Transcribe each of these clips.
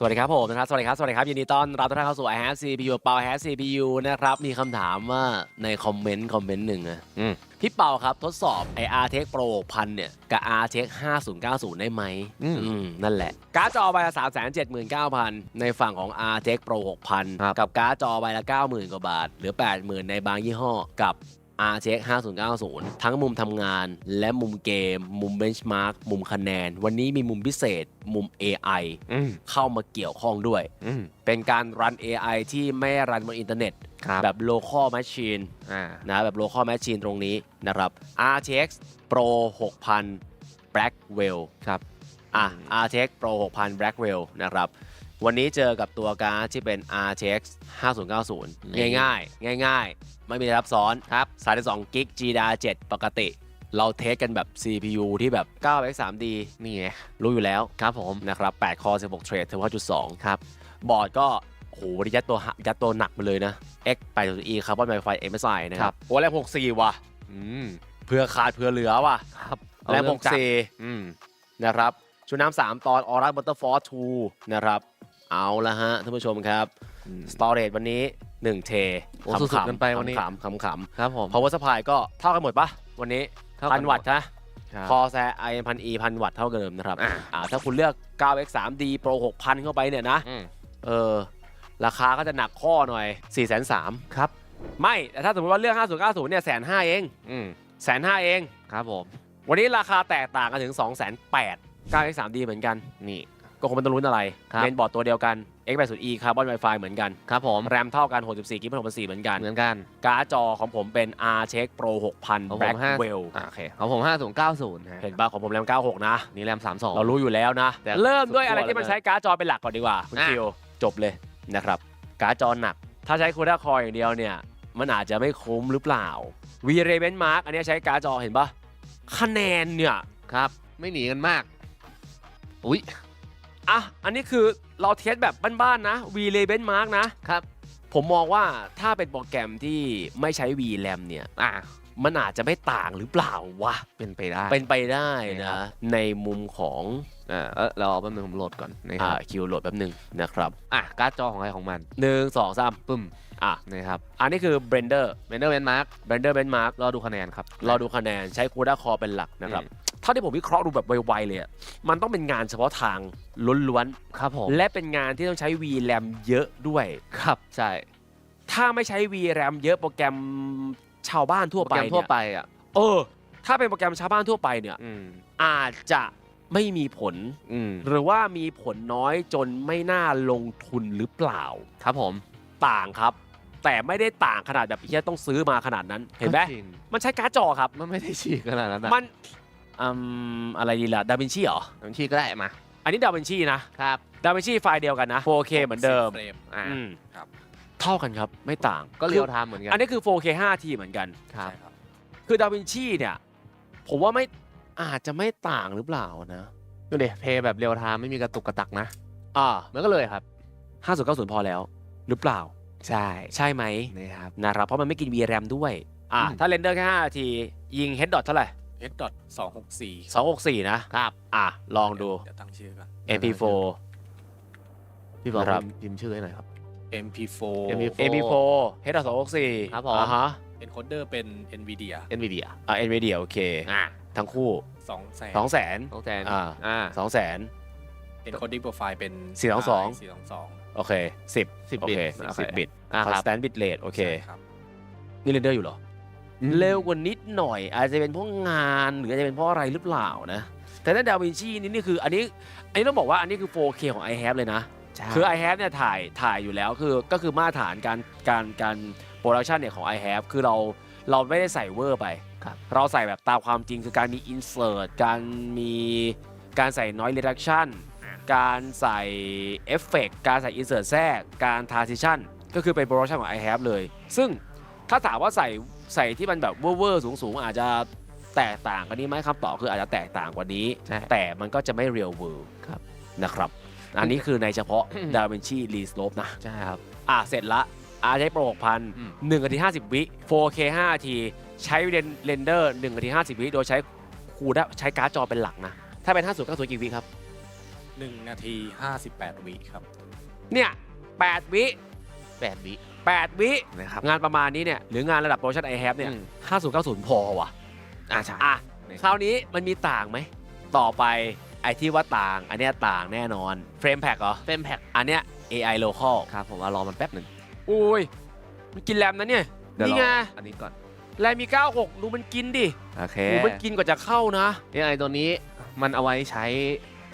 สวัสดีครับผมนะครับสวัสดีครับสวัสดีครับยินดีต้อนรับทุกท่านเข้าสู่ i h a v e CPU เปา i h a v e CPU นะครับมีคำถามว่าในคอมเมนต์คอมเมนต์หนึ่งอะอืม พี่เปาครับทดสอบไอ RTX Pro 6000เนี่ยกับ RTX 5090ได้ไหมอืมอืมนั่นแหละ การ์ดจอใบละ379,000ในฝั่งของ RTX Pro 6000ครับ กับการ์ดจอใบละ90,000กว่าบาท หรือ80,000ในบางยี่ห้อกับ RTX 5090 ทั้งมุมทำงานและมุมเกม มุม benchmark มุมคะแนน วันนี้มีมุมพิเศษ มุม AI อืมเข้ามาเกี่ยวข้องด้วยอืมเป็นการรัน AI ที่ไม่รันบนอินเทอร์เน็ตครับแบบ local machine อ่านะแบบ local machine ตรงนี้นะครับ RTX Pro 6000 Blackwell ครับอะอืม RTX Pro 6000 Blackwell นะครับ วันนี้เจอกับตัวการ์ดที่เป็น RTX 5090 ง่ายๆ ง่ายๆ ไม่มีอะไรซับซ้อนครับ32 g b GDDR7 ปกติ เราเทสกันแบบ CPU ที่แบบ 9x 3D นี่ไง รู้อยู่แล้วครับผมนะครับ8คอ16เทรดเทอร์9.2ครับ บอร์ดก็โอ้โหวันนี้ยัดตัวหยัดตัวหนักไปเลยนะ X 8 E คาร์บอนไมไฟ MSI นะคครัรับบโอ้แรง64 ว่ะอืมเพื่อขาดเพื่อเหลือว่ะครับแรงเอาเรื่องจัด64อืมนะครับชุดน้ำสามตอนออร่าบัตเตอร์ฟอร์2นะครับ เอาละฮะท่านผู้ชมครับอืมสตอเรจวันนี้ 1 เทโอ้สุดๆกันไปวันนี้ขำๆขำๆครับผมพาวเวอร์สปายก็เท่ากันหมดปะวันนี้เท่ากัพันนวัตต์นะครับคอแซไอพันอีพันวัตต์เท่าเดิมนะครับอ่าอ่าถ้าคุณเลือก 9x 3D Pro 6000 เข้าไปเนี่ยนะอืมเออราคาก็จะหนักข้อหน่อย 4 3 0 0 0ครับ ไม่ แต่ถ้าสมมติว่าเลือก 5090 เนี่ยแสนห้าเองอืมแสนห้าเอง ครับผม วันนี้ราคาแตกต่างกันถึง 2 8 0 0 0 9x 3D เหมือนกัน นี่ ก็คงไม่ต้องลุ้นอะไรครับ เมนบอร์ดตัวเดียวกัน X 8 0 E คาร์บอนไวไฟเหมือนกัน ครับผม แรมเท่ากัน 64 กิกะบิตเหมือนกัน เหมือนกันการ์ดจอของผมเป็น RTX Pro ของ6000ผมห้า Blackwell อ่าโอเคของผมห้าศูนย์เก้าศูนย์เห็นป่ะของผมแรม 96 นะ นี่แรมสามสองเรารู้อยู่แล้วนะ แต่เริ่มด้วยอะไรสุดขั้วที่มันใช้การ์ดจอเป็นหลักก่อนดีกว่า คุณอะ คิวจบเลยนะครับ การ์ดจอหนัก ถ้าใช้คูด้าคอยอย่างเดียวเนี่ย มันอาจจะไม่คุ้มหรือเปล่า V Ray Benchmark อันนี้ใช้การ์ดจอเห็นปะคะแนนเนี่ย ครับ ไม่หนีกันมาก อุ้ย อะ อันนี้คือเราเทสแบบบ้านๆนะ V Ray Benchmark นะครับ ผมมองว่าถ้าเป็นโปรแกรมที่ไม่ใช้ VRAM เนี่ย อ่ามันอาจจะไม่ต่างหรือเปล่าวะ เป็นไปได้ เป็นไปได้ครันะบในมุมของอ่าเออเราเอาแป๊บนึงผมโหลดก่อนนะคอ่ารับคิวโหลดแป๊บหนึ่งนะครับอะการ์ดจอของใครของมันหนึ่งสองสามปึ้มอะนะครับอันนี้คือ Blender เบนเดอร์เวนมาร์ก Blender Benchmark รอดูคะแนนครับเราดูคะแนนใช้ CUDA Core เป็นหลักนะครับอืมเท่าที่ผมวิเคราะห์ดูแบบไวๆเลยอะมันต้องเป็นงานเฉพาะทางล้วนครับผมๆและเป็นงานที่ต้องใช้ VRAM เยอะด้วย ครับ ใช่ถ้าไม่ใช้ VRAM เยอะโปรแกรมชาวบ้านทั่วโปรไปแกรมเนี่ยทั่วไปอะ เออ ถ้าเป็นโปรแกรมชาวบ้านทั่วไปเนี่ย อืม อาจจะไม่มีผล อืม หรือว่ามีผลน้อยจนไม่น่าลงทุนหรือเปล่าครับผมต่างครับ แต่ไม่ได้ต่างขนาดแบบที่ต้องซื้อมาขนาดนั้นเห็นไหมก็จริงมันใช้การ์ดจอครับ มันไม่ได้ฉีกขนาดนั้นนะมัน อืมอะไรดีล่ะดาวินชีเหรอมันฉีกก็ได้มาอันนี้ดาวินชีนะครับดาวินชีไฟล์เดียวกันนะ 4K เหมือนเดิมเฟรมอ่าอืมครับ เท่ากันครับไม่ต่างก็เรียวคือไทม์เหมือนกันอันนี้คือ 4K 5T เหมือนกันครับใช่ครับ คือดาวินชีเนี่ย ผมว่าไม่อาจจะไม่ต่างหรือเปล่านะดูดิเพย์แบบเรียวไทม์ไม่มีกระตุกกระตักนะอ่าเหมือนก็เลยครับ 5090 พอแล้ว หรือเปล่า ใช่ใช่ไหมนะครับ นะครับเพราะมันไม่กิน VRAM ด้วยอ่าอืม ถ้าเรนเดอร์แค่5นาที ยิง head dot เท่าไหร่ S ดอทสองหกสี่264 นะครับ อะ ลองดู เดี๋ยวตั้งชื่อก่อน MP4 พี่บอกครับ พิมพ์ชื่อให้หน่อยครับ MP4 MP4 MP4 head dot 264 ครับผม อ่าฮะ encoder เป็น NVIDIA NVIDIA อ่า NVIDIA โอเค อ่าทั้งคู่สองแสน2 0 0 0 0ต้องแทนอ่าอ่า2 0 0 0 0 encoding profile เป็น422 สี่สองสอง โอเค10 10โอบิตเคโอเค10บิตอ่าครับ constant bit rate โอเคใช่ครับนี่เรนเดอร์อยู่เหรอ เร็วกว่านิดหน่อย อาจจะเป็นเพราะงานหรืออาจจะเป็นเพราะอะไรหรือเปล่านะ แต่ถ้าดาวินชีนี่นี่คืออันนี้อันนี้ต้องบอกว่าอันนี้คือ 4K ของ i h a v e เลยนะใช่คือ i h a v e เนี่ยถ่ายถ่ายอยู่แล้วคือก็คือมาตรฐานการการการโปรดักชันเนี่ยของ i h a v e คือเราเราไม่ได้ใส่เวอร์ไปครับเราใส่แบบตามความจริงคือการมี insert การมีการใส่ noise reduction การใส่เอฟเฟกการใส่ insert แทรกการ transition ก็คือเป็นโปรดักชันของ i h a v e เลย ซึ่งถ้าถามว่าใส่ ใส่ที่มันแบบเวอร์ๆสูงๆอาจจะแตกต่างกันนี้ไหมคำตอบคืออาจจะแตกต่างกว่านี้ ใช่แต่มันก็จะไม่ real world ครับนะครับ อันนี้คือในเฉพาะ DaVinci Resolve นะ ใช่ครับ อะเสร็จละอาใช้โปร อืม 6,000 1นาที50 วิ 4K 5นาที ใช้เรนเรนเดอร์1นาที50 วิ โดยใช้คูดใช้การ์ดจอเป็นหลักนะ ถ้าเป็น 50 90กี่วิครับ 1 นาที 58 วิครับ เนี่ย 8 วิ แปดวิ8 วินะครับงานประมาณนี้เนี่ยหรืองานระดับโปรโมชั่นไอแฮปเนี่ยอืม5090 พอว่ะอ่าใช่อะนะครับคราวนี้มันมีต่างไหม ต่อไปไอที่ว่าต่าง อันเนี้ยต่างแน่นอนเฟรมแพ็กเหรอเฟรมแพ็กอันเนี้ย AI local ครับผมเอารอมันแป๊บหนึ่งอุ้ยมันกินแรมนะเนี่ยเดี๋ยวนี่รอไงอันนี้ก่อนแรมมี 96 ดูมันกินดิโอเคดูมันกินกว่าจะเข้านะ AI ตัวนี้มันเอาไว้ใช้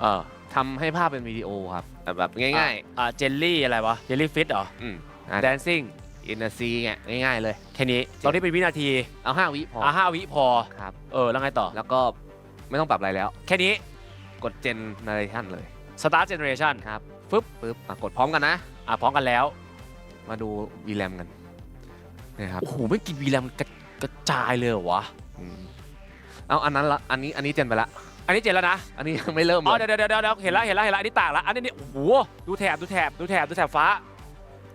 เออทำให้ภาพเป็นวิดีโอครับแบบแบบง่ายอ่าเจลลี่อะไรวะเจลลี่ฟิตเหรอๆอืมอ่า แดนซิ่งอินเนซีไงง่ายๆเลย แค่นี้ ตอนนี้เป็นวินาที เอาห้าวิพอ อะห้าวิพอ ครับ เออ แล้วไงต่อ แล้วก็ไม่ต้องปรับอะไรแล้ว แค่นี้ กดเจนเนเรชันเลย Start Generation ครับฟึบปึ๊บอะกดพร้อมกันนะ อะพร้อมกันแล้ว มาดูวีแรมกันนะครับโอ้โหไม่กินวีแรมกระกระจายเลยเหรอวะ อืมเอาอันนั้นละอันนี้อันนี้เจนไปละ อันนี้เจ็ดแล้วนะ อันนี้ยังไม่เริ่มอ๋อเลยเดี๋ยวเดี๋ยวเดี๋ยวเดี๋ยวเห็นแล้วเห็นแล้วเห็นแล้วอันนี้ต่างละอันนี้นี่โอ้โหดูแถบดูแถบดูแถบดูแถบฟ้า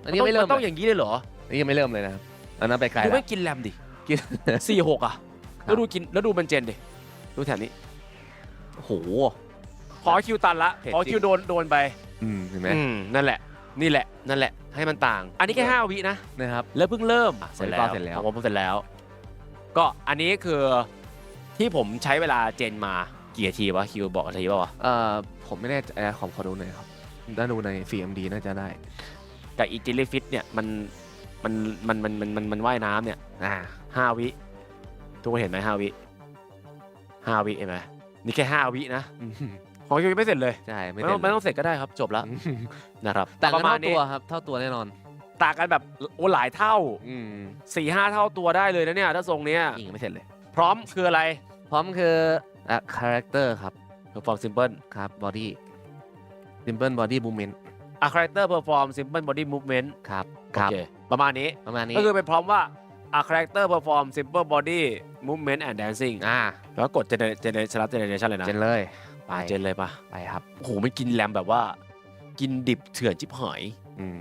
อันนี้ยังไม่เริ่มนต้องเลยอย่างนี้เลยเหรออันนี้ยังไม่เริ่มเลยนะครับอันนั้นไปไกลดูแล้ไม่วกินแรมดิกิน สี่หกอะ ครับ แล้วดูกินแล้วดูมันเจนดิ ดูแถบนี้ โอ้โหพอคิวตันละ เผ็ดพอจริงคิวโดนโดนไปอืมเห็นไหมอืมนั่นแหละ นี่แหละ นั่นแหละ ให้มันต่าง อันนี้แค่ห้าวินะ นะครับ แล้วเพิ่งเริ่มเสร็จของแล้พี่วปอเสร็จแล้ว ของผมเสร็จแล้ว ก็อันนี้คือที่ผมใช้เวลาเจนมากี่นาทีวะคิวบอกนาทีป่าวะเอ่อผมไม่แน่ใจอะขอขอดูหน่อยครับถ้าดูใน CMD น่าจะได้ กับอีจิลิฟิตเนี่ยมันมันมันมันมันมันมันว่ายน้ำเนี่ยอ่าห้าวิ ทุกคนเห็นไหมห้าวิห้าวิเห็นไหมนี่แค่ห้าวินะอืมของคิวยังไม่เสร็จเลยใช่ไม่ไม่เต็ต้องมไม่ต้องเสร็จก็ได้ครับจบแล้วอืมนะครับต่างปกันระมาณเท่านี้ตัวครับ เท่าตัวแน่นอน ต่างกันแบบโอ้หลายเท่าอืมสี่ห้าเท่าตัวได้เลยนะเนี่ยถ้าทรงเนี้ยยิงยังไม่เสร็จเลย พร้อมคืออะไรพร้อมคืออะ character ครับ perform simple ครับ body simple body movement a character perform simple body movement ครับโอเคประมาณนี้ประมาณนี้ก็คือเป็นพร้อมว่า a character perform simple body movement and dancing อ่าแล้วกด gener- gener- select generation เลยนะเจนเลยไปอะเจนเลยปะไปครับโอ้โหไม่กินแรมแบบว่า กินดิบเถื่อนจิบหายอืม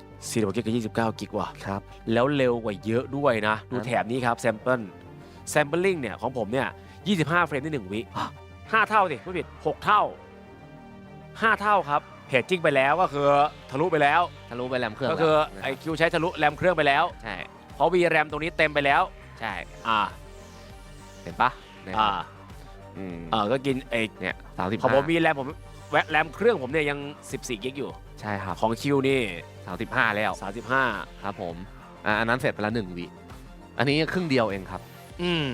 4กิกกับ29กิกว่ะครับแล้วเร็วกว่าเยอะด้วยนะ ดูครับแถบนี้ครับ sample sampling เนี่ยของผมเนี่ย25เฟรมใน1วิ5เท่าสิไม่ผิด6เท่า5เท่าครับ เพจจิ้งไปแล้วก็คือทะลุไปแล้ว ทะลุไปแรมเครื่องก็คือแล้วไอคิวใช้ทะลุแรมเครื่องไปแล้ว ใช่เพราะ VRAM ตรงนี้เต็มไปแล้ว ใช่อ่าเห็นปะเนี่ยอ่าอืมเออก็กินไอเนี่ยสามสิบของผมมีแรมผมแวะแรมเครื่องผมเนี่ยยัง 14 กิกอยู่ ใช่ครับของคิวนี่ สามสิบห้าแล้ว 35 ครับผมอ่าอันนั้นเสร็จไปแล้วหนึ่งวิอันนี้ครึ่งเดียวเองครับอืม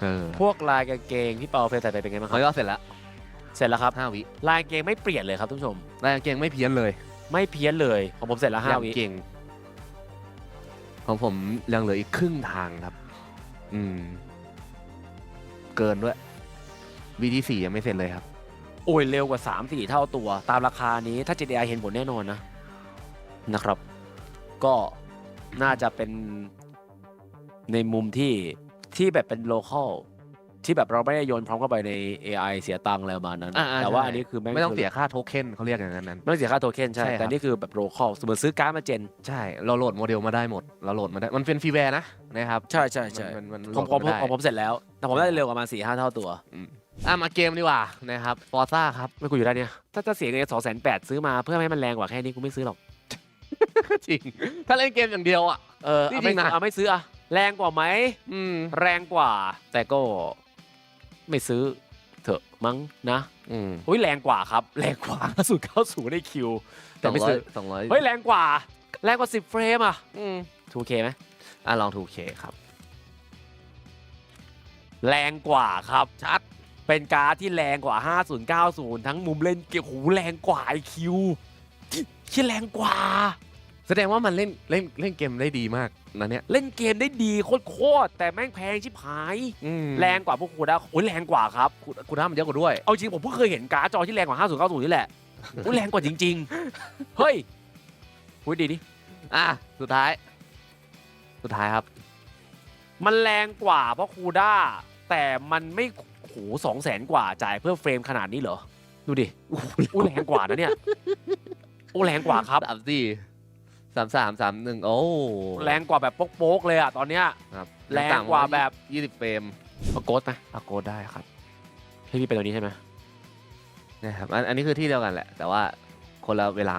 เออพวกลายกางเกงที่เปาเฟรใส่ไปเป็นไงบ้างคเขารับก็เสร็จแล้ว เสร็จแล้วครับห้าวิลายกางเกงไม่เปลี่ยนเลยครับทุกผู้ชม ลายกางเกงไม่เพี้ยนเลยไม่เพี้ยนเลยของผมเสร็จแล้วห้ายังวิ เก่ง ของผมยังเหลืออีกครึ่งทางครับ อืม เกินด้วยวีที่สี่ยังไม่เสร็จเลยครับ โอ้ยเร็วกว่า 3 4 เท่าตัว ตามราคานี้ถ้า GDI เห็นผลแน่นอนนะ นะครับ ก็น่าจะเป็นในมุมที่ที่แบบเป็นโลเคอล ที่แบบเราไม่ได้โยนพร้อมเข้าไปใน AI เสียตังค์อะไรประมาณนั้น อ่าๆแต่ว่าใช่ อันนี้คือแม่งไม่ต้องคืเสียค่าโทเค็นเขาเรียกอย่างนั้นนั้น ไม่ต้องเสียค่าโทเค็นใช่ ใช่ครับ แต่นี่คือแบบโลเคอลสมมติซื้อการ์ดมาเจน ใช่ เราโหลดโมเดลมาได้หมด เราโหลดมาได้ มันเป็นฟรีแวร์นะนะครับ ใช่ใช่ใช่มันมันมันของโหลผดมมาได้ ของผมเสร็จแล้ว แต่ผมได้เร็วกว่ามาสี่ห้าเท่าตัวอืมอะมาเกมดีกว่านะครับฟอร์ซ่าครับ ไม่กูอยู่ได้เนี่ย ถ้าจะเสียเงินสองแสนแปดซื้อมาเพื่อให้มันแรงกว่าแค่นี้กูไม่ซื้อหรอกจริง ถ้าเล่นเกมอย่างเดียวอะ เออนี่เอาไม่จริงนะ เอาไม่ซื้ออะแรงกว่าไหม อืม แรงกว่าแต่ก็ ไม่ซื้อเถอะมั้งนะอืมอุ้ยแรงกว่าครับ แรงกว่าสุดเข้าสู่ในคิว แต่ไม่ซื้อสองร้อยเฮ้ยแรงกว่า แรงกว่า10เฟรมอะอืม 2K ไหมอะลองทูเคครับ แรงกว่าครับชัดเป็นการ์ดที่แรงกว่า 5090 ทั้งมุมเล่นเกี่ยวหูแรงกว่าไอคิวที่แรงกว่า แสดงว่ามันเล่นเล่นเล่นเกมได้ดีมากนะเนี่ย เล่นเกมได้ดีโคตรๆแต่แม่งแพงชิบหาย อืมแรงกว่าพวกคูด้าโอ้ยแรงกว่าครับ คุณคุณทำมันเยอะกว่าด้วย เอาจริงผมเพิ่งเคยเห็นการ์ดจอที่แรงกว่า 5090 นี่แหละโอ้ยแรงกว่าจริง ๆ เฮ้ยพูดดีดิ อะสุดท้าย สุดท้ายครับ มันแรงกว่าเพราะคูด้า แต่มันไม่โหสองแสนกว่าจ่ายเพื่อเฟรมขนาดนี้เหรอ ดูดิอู้แรงกว่านะเนี่ย โอ้แรงกว่าครับ สามสี่ สามสามสามหนึ่งโอ้แรงกว่าแบบโป๊กๆเลยอะตอนเนี้ย ครับแรงกว่าแบบ ยี่สิบเฟรมเอาโกดไหมอะโกดได้ครับให้พี่เป็นตัวนี้ใช่ไหมนะครับอันอันนี้คือที่เดียวกันแหละ แต่ว่าคนละเวลา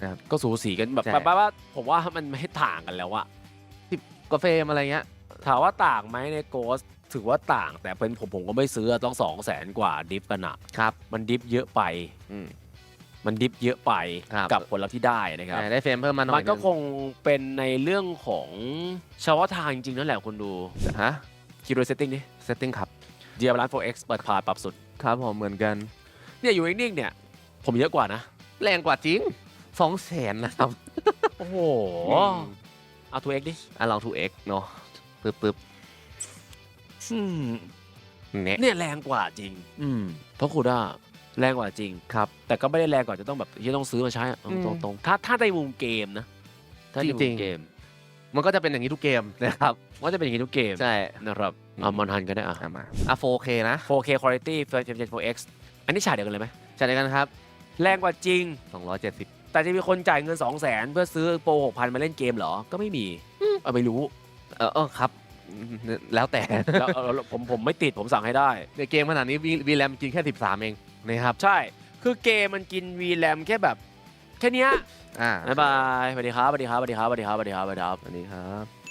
นะครับก็สูสีกันแบบใช่ แบบว่าผมว่ามันไม่ต่างกันแล้วอะกาเฟรมอะไรเงี้ย ถามว่าต่างไหมในโกสถือว่าต่างแต่เป็นผมผมก็ไม่ซื้อต้องสองแสนกว่าดิฟกันอะครับ มันดิฟเยอะไป อืม มันดิฟเยอะไปครับ กับผลลัพธ์ที่ได้นะครับ ได้เฟรมเพิ่มมาหน่อยมันก็นึคงเป็นในเรื่องของเฉพาะทางจริงๆนั่นแหละคุณดูฮะคีโรเซตติ้งนี่เซตติ้งครับเดียบลันโฟเอ็กซ์เปิดพาปรับสุด ครับผมเหมือนกัน เนี่ยอยู่นิ่งๆเนี่ย ผมเยอะกว่านะ แรงกว่าจริงสองแสนนะครับ โอ้โหอืมเอาตัวเอ็กดิอะลอง 2x เนาะปึ๊บปึ๊บอืมเนี่ยเนี่ยแรงกว่าจริง อืมเพราะคูด้า แรงกว่าจริง ครับ แต่ก็ไม่ได้แรงกว่าจะต้องแบบที่ต้องซื้อมาใช้อะเอาอืมตรงๆถ้าถ้าในมุมเกมนะถ้าในมุจริมงๆเกมมันก็จะเป็นอย่างนี้ทุกเกมนะครับว่าจะเป็นอย่างนี้ทุกเกมใช่นะครับอืมเอามันทันกันได้อะ อะมาอะ 4K นะ 4K quality First Gen 4X อันนี้ฉายเดียวกันเลยไหมจัดกันครับ แรงกว่าจริง 270 แต่จะมีคนจ่ายเงิน 2 0 0 0 0 0 เพื่อซื้อโปร 6,000 มาเล่นเกมเหรอ ก็ไม่มีเอาไม่รู้เออเออครับ แล้วแต่แล้วเอาแล้วผมผมไม่ติดผมสั่งให้ได้ ในเกมขนาดนี้วีแรมกินแค่ 13 เอง นะครับ ใช่ คือเกมมันกิน VRAM แค่แบบแค่เนี้ยอ่าบ๊ายบายสวัสดีครับสวัสดีครับสวัสดีครับสวัสดีครับสวัสดีครับสวัสดีครับสวัสดีครับ